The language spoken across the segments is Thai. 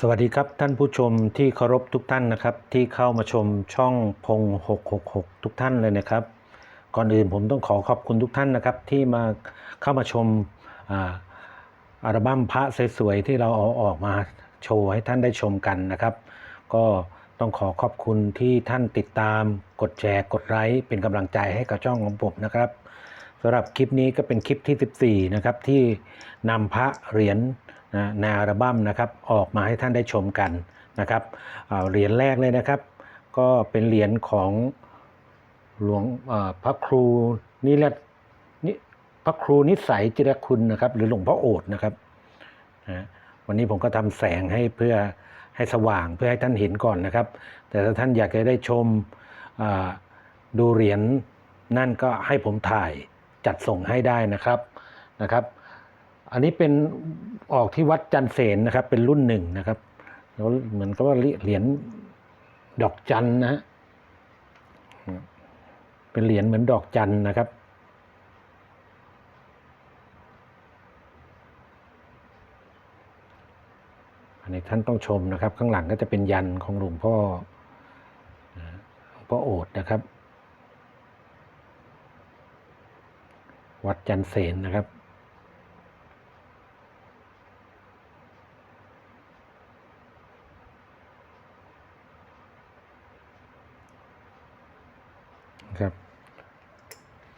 สวัสดีครับท่านผู้ชมที่เคารพทุกท่านนะครับ ที่เข้ามาชมช่องพง 666 ทุกท่านเลยนะครับ ก่อนอื่นผมต้องขอขอบคุณทุกท่านนะครับ ที่มาเข้ามาชมอัลบั้มพระสวยๆที่เราเอาออกมาโชว์ให้ท่านได้ชมกันนะครับ ก็ต้องขอขอบคุณที่ท่านติดตามกดแชร์กดไลค์เป็นกำลังใจให้กับช่องของผมนะครับสำหรับคลิปนี้ก็เป็นคลิปที่ 14 นะครับที่นำพระเหรียญ นะในอัลบั้มนะครับออกมาให้ท่านได้ชมกันนะครับเหรียญแรกเลยนะครับ ก็เป็นเหรียญของหลวงพระครูนิรันิพระครูนิสัยจิรคุณนะครับ หรือหลวงพ่อโอษนะครับนะวันนี้ผมก็ทำแสงให้เพื่อให้สว่างเพื่อให้ท่านเห็นก่อนนะครับ แต่ถ้าท่านอยากจะได้ชมดูเหรียญนั่นก็ให้ผมถ่ายจัดส่งให้ได้นะครับนะครับ อันนี้เป็นออกที่วัดจันเสนนะครับ เป็นรุ่นหนึ่งนะครับแล้วเหมือนกับว่าเหรียญดอกจันนะฮะเป็นเหรียญเหมือนดอกจันนะครับอันนี้ท่านต้องชมนะครับ ข้างหลังก็จะเป็นยันของหลวงพ่อหลวงพ่อโอษฐ์นะครับ วัดจันเสนนะครับ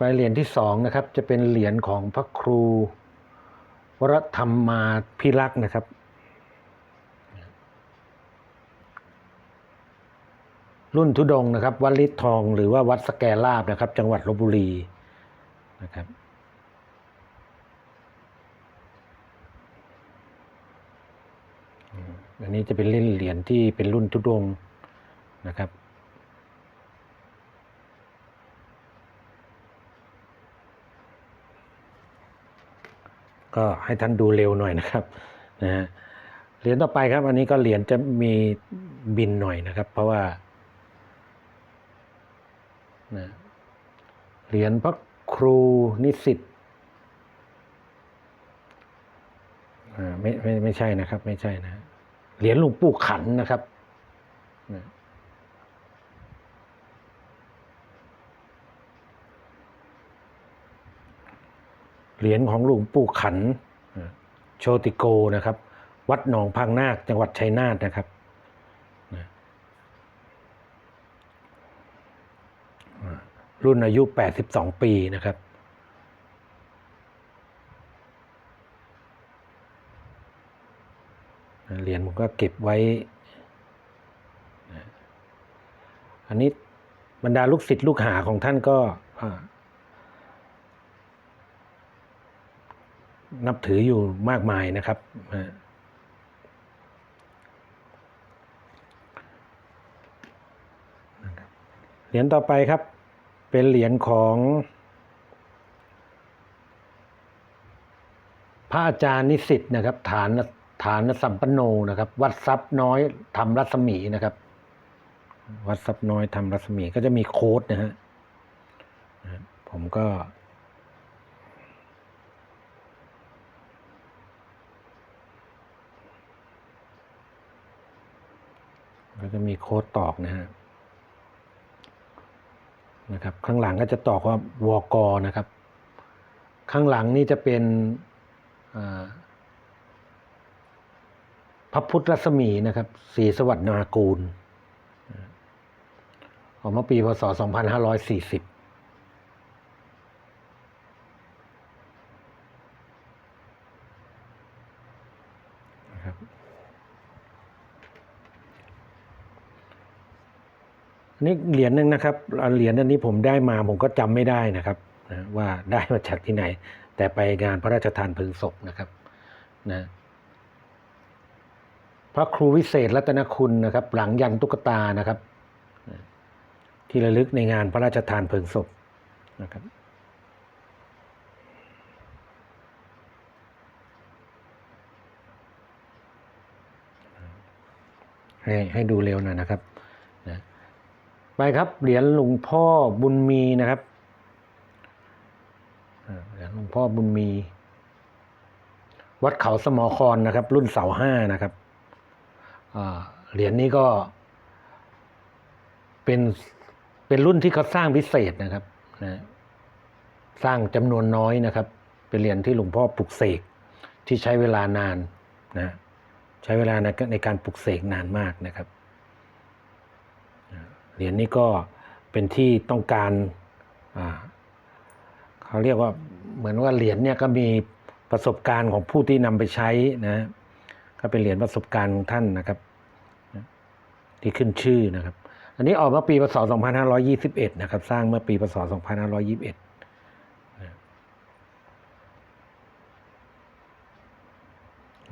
ไปเหรียญที่สองนะครับ จะเป็นเหรียญของพระครู วรธรรมมาพิรักษ์นะครับ รุ่นทุดงนะครับ วัดลิศทองหรือว่าวัดสแกลาบนะครับ จังหวัดลบบุรีนะครับอันนี้จะเป็นเล่นเหรียญที่เป็นรุ่นทุดงนะครับ ก็ให้ท่านดูเร็วหน่อยนะครับนะฮะเหรียญต่อไปครับ อันนี้ก็เหรียญจะมีบินหน่อยนะครับ เพราะว่านะเหรียญพระครูนิสิตไม่ไม่ไม่ใช่นะครับ ไม่ใช่นะเหรียญหลวงปู่ขันนะครับนะ เหรียญของหลวงปู่ขันโชติโกนะครับ วัดหนองพังนาคจังหวัดชัยนาทนะครับรุ่นอายุ 82 ปีนะครับ เหรียญผมก็เก็บไว้ อันนี้บรรดาลูกศิษย์ลูกหาของท่านก็อ่า นับถืออยู่มากมายนะครับ เหรียญต่อไปครับ เป็นเหรียญของพระอาจารย์นิสิตนะครับ ฐานฐานสัมปันโนนะครับ วัดทรัพย์น้อยทำรัศมีนะครับ วัดทรัพย์น้อยทำรัศมีก็จะมีโค้ดนะฮะผมก็ ก็จะมีโค้ดตอกนะฮะนะครับ ข้างหลังก็จะตอกว่าวกนะครับ ข้างหลังนี่จะเป็นพระพุทธรัศมีนะครับศรีสวัสดนากูลออกมาปีพศ 2540นะครับ อันนี้เหรียญนึงนะครับเหรียญอันนี้ผมได้มาผมก็จำไม่ได้นะครับนะว่าได้มาจากที่ไหน แต่ไปงานพระราชทานเพลิงศพนะครับนะพระครูวิเศษรัตนคุณนะครับ หลังยันตุ๊กตานะครับ ที่ระลึกในงานพระราชทานเพลิงศพนะครับให้ให้ดูเร็วหน่อยนะครับ ไปครับเหรียญหลวงพ่อบุญมีนะครับเหรียญหลวงพ่อบุญมี วัดเขาสมอครนะครับ รุ่นเสาห้านะครับเหรียญนี้ก็ เป็นเป็นรุ่นที่เขาสร้างพิเศษนะครับนะสร้างจำนวนน้อยนะครับ เป็นเหรียญที่หลวงพ่อปลุกเสกที่ใช้เวลานานนะใช้เวลาในในการปลุกเสกนานมากนะครับ เหรียญนี้ก็เป็นที่ต้องการเขาเรียกว่าเหมือนว่าเหรียญเนี่ยก็มีประสบการณ์ของผู้ที่นำไปใช้นะก็เป็นเหรียญประสบการณ์ของท่านนะครับ ที่ขึ้นชื่อนะครับ อันนี้ออกมาปีพศ 2521 นะครับ สร้างเมื่อปีพศ 2521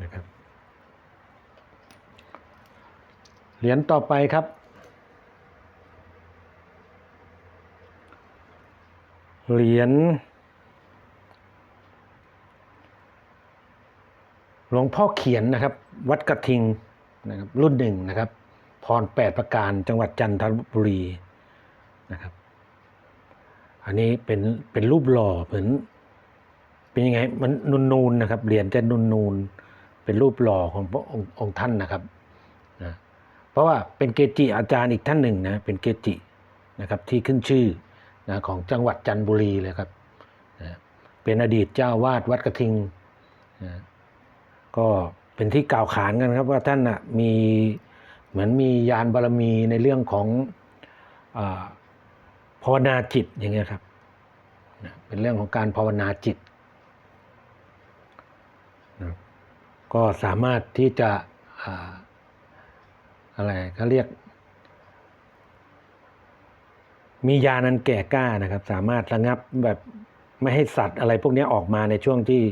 นะครับเหรียญต่อไปครับ เหรียญหลวงพ่อเขียนนะครับ วัดกระทิงนะครับรุ่นหนึ่งนะครับ พรแปดประการจังหวัดจันทบุรีนะครับ อันนี้เป็นเป็นรูปหล่อเหมือนเป็นยังไงมันนูนนูนๆนะครับเหรียญจะนูนนูนๆเป็นรูปหล่อของพระองค์องค์ท่านนะครับนะเพราะว่าเป็นเกจิอาจารย์อีกท่านหนึ่งนะเป็นเกจินะครับที่ขึ้นชื่อ นะของจังหวัดจันทบุรีเลยครับนะเป็นอดีตเจ้าวาดวัดกระทิงนะก็เป็นที่กล่าวขานกันครับว่าท่านนะมีเหมือนมียานบารมีในเรื่องของอภาวนาจิตอย่างเงี้ยครับนะเป็นเรื่องของการภาวนาจิตนะก็สามารถที่จะอ่าอะไรเขาเรียก มียานันแก่กล้านะครับ สามารถระงับแบบไม่ให้สัตว์อะไรพวกนี้ออกมาในช่วงที่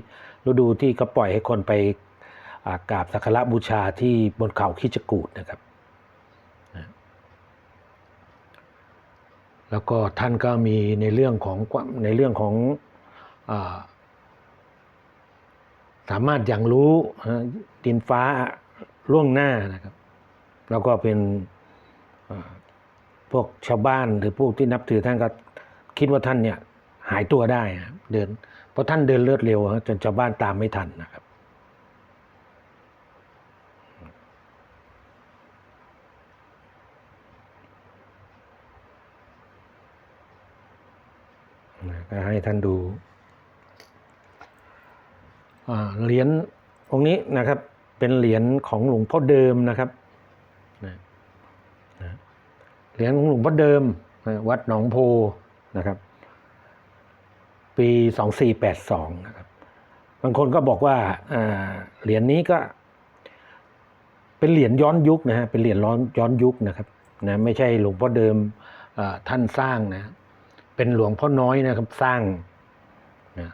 ฤดูที่เขาปล่อยให้คนไปกราบสักการะบูชาที่บนเขาคิจกูดนะครับ แล้วก็ท่านก็มีในเรื่องของความในเรื่องของอาสามารถอย่างรู้ดินฟ้าล่วงหน้านะครับ แล้วก็เป็น พวกชาวบ้านหรือพวกที่นับถือท่านก็คิดว่าท่านเนี่ยหายตัวได้เดิน เพราะท่านเดินเลือดเร็วจนชาวบ้านตามไม่ทันนะครับก็ให้ท่านดูเหรียญองค์นี้นะครับเป็นเหรียญของหลวงพ่อเดิมนะครับ เหรียญของหลวงพ่อเดิม วัดหนองโพนะครับ ปี 2482นะครับบางคนก็บอกว่าเหรียญนี้ก็เป็นเหรียญย้อนยุคนะฮะเป็นเหรียญย้อนย้อนยุคนะครับนะไม่ใช่หลวงพ่อเดิมท่านสร้างนะเป็นหลวงพ่อน้อยนะครับสร้างนะ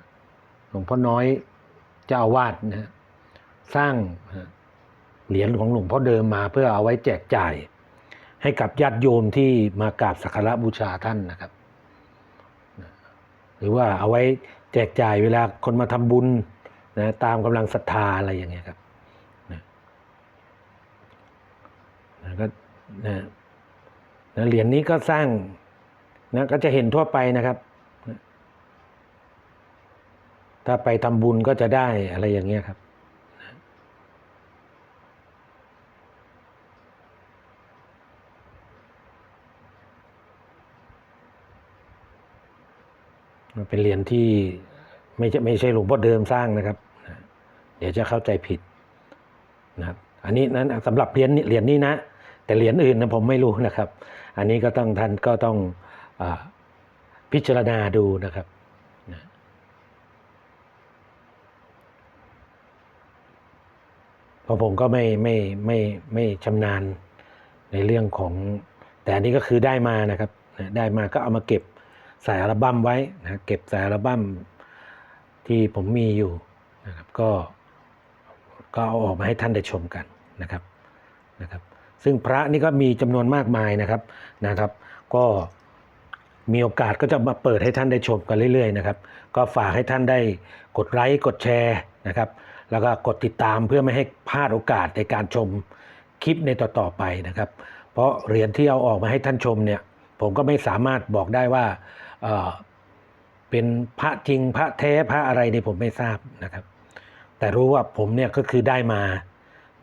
หลวงพ่อน้อยเจ้าอาวาสนะสร้างเหรียญของหลวงพ่อเดิมมาเพื่อเอาไว้แจกจ่าย ให้กับญาติโยมที่มากราบสักการะบูชาท่านนะครับ หรือว่าเอาไว้แจกจ่ายเวลาคนมาทำบุญนะตามกำลังศรัทธาอะไรอย่างเงี้ยครับนะนะก็นะนะเหรียญนี้ก็สร้างนะก็จะเห็นทั่วไปนะครับ ถ้าไปทำบุญก็จะได้อะไรอย่างเงี้ยครับ เป็นเหรียญที่ไม่ใช่ไม่ใช่หลวงพ่อเดิมสร้างนะครับ เดี๋ยวจะเข้าใจผิดนะครับ อันนี้นั้นสำหรับเหรียญนี้เหรียญนี้นะ แต่เหรียญอื่นนะผมไม่รู้นะครับ อันนี้ก็ต้องท่านก็ต้องอพิจารณาดูนะครับนะเพราะผมก็ไม่ไม่ไม่ไม่ชำนาญในเรื่องของ แต่อันนี้ก็คือได้มานะครับ ได้มาก็เอามาเก็บ ใส่อัลบั้มไว้นะเก็บใส่อัลบั้มที่ผมมีอยู่นะครับก็ก็เอาออกมาให้ท่านได้ชมกันนะครับนะครับซึ่งพระนี่ก็มีจำนวนมากมายนะครับนะครับ ก็มีโอกาสก็จะมาเปิดให้ท่านได้ชมกันเรื่อยๆนะครับ ก็ฝากให้ท่านได้กดไลค์กดแชร์นะครับ แล้วก็กดติดตามเพื่อไม่ให้พลาดโอกาสในการชมคลิปในต่อๆไปนะครับ เพราะเหรียญที่เอาออกมาให้ท่านชมเนี่ย ผมก็ไม่สามารถบอกได้ว่า เป็นพระจริงพระแท้พระอะไรนี่ผมไม่ทราบนะครับ แต่รู้ว่าผมเนี่ยก็คือได้มา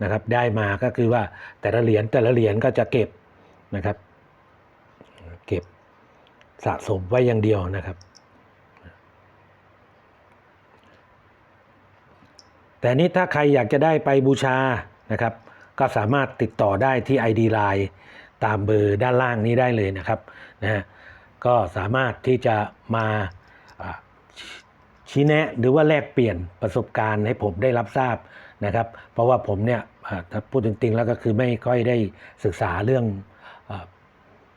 นะครับ ได้มาก็คือว่าแต่ละเหรียญแต่ละเหรียญก็จะเก็บนะครับ เก็บสะสมไว้อย่างเดียวนะครับ แต่นี้ถ้าใครอยากจะได้ไปบูชานะครับ ก็สามารถติดต่อได้ที่ ID Line ตามเบอร์ด้านล่างนี้ได้เลยนะครับนะฮะ ก็สามารถที่จะมาชี้แนะหรือว่าแลกเปลี่ยนประสบการณ์ให้ผมได้รับทราบนะครับ เพราะว่าผมเนี่ยถ้าพูดจริงๆแล้วก็คือไม่ค่อยได้ศึกษาเรื่องอ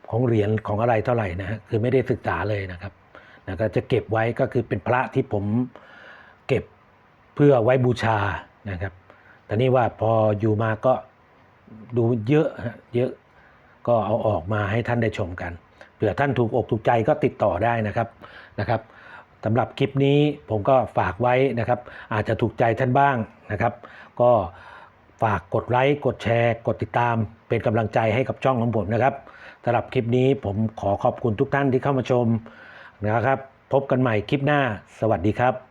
ของเหรียญของอะไรเท่าไหร่นะฮะคือไม่ได้ศึกษาเลยนะครับนะก็จะเก็บไว้ก็คือเป็นพระที่ผมเก็บเพื่อไว้บูชานะครับแต่นี่ว่าพออยู่มาก็ดูเยอะเยอะก็เอาออกมาให้ท่านได้ชมกัน ผื่อท่านถูกอกถูกใจก็ติดต่อได้นะครับนะครับสำหรับคลิปนี้ผมก็ฝากไว้นะครับ อาจจะถูกใจท่านบ้างนะครับ ก็ฝากกดไลค์กดแชร์ กดติดตามเป็นกำลังใจให้กับช่องของผมนะครับสำหรับคลิปนี้ผมขอขอบคุณทุกท่านที่เข้ามาชมนะครับ พบกันใหม่คลิปหน้า สวัสดีครับ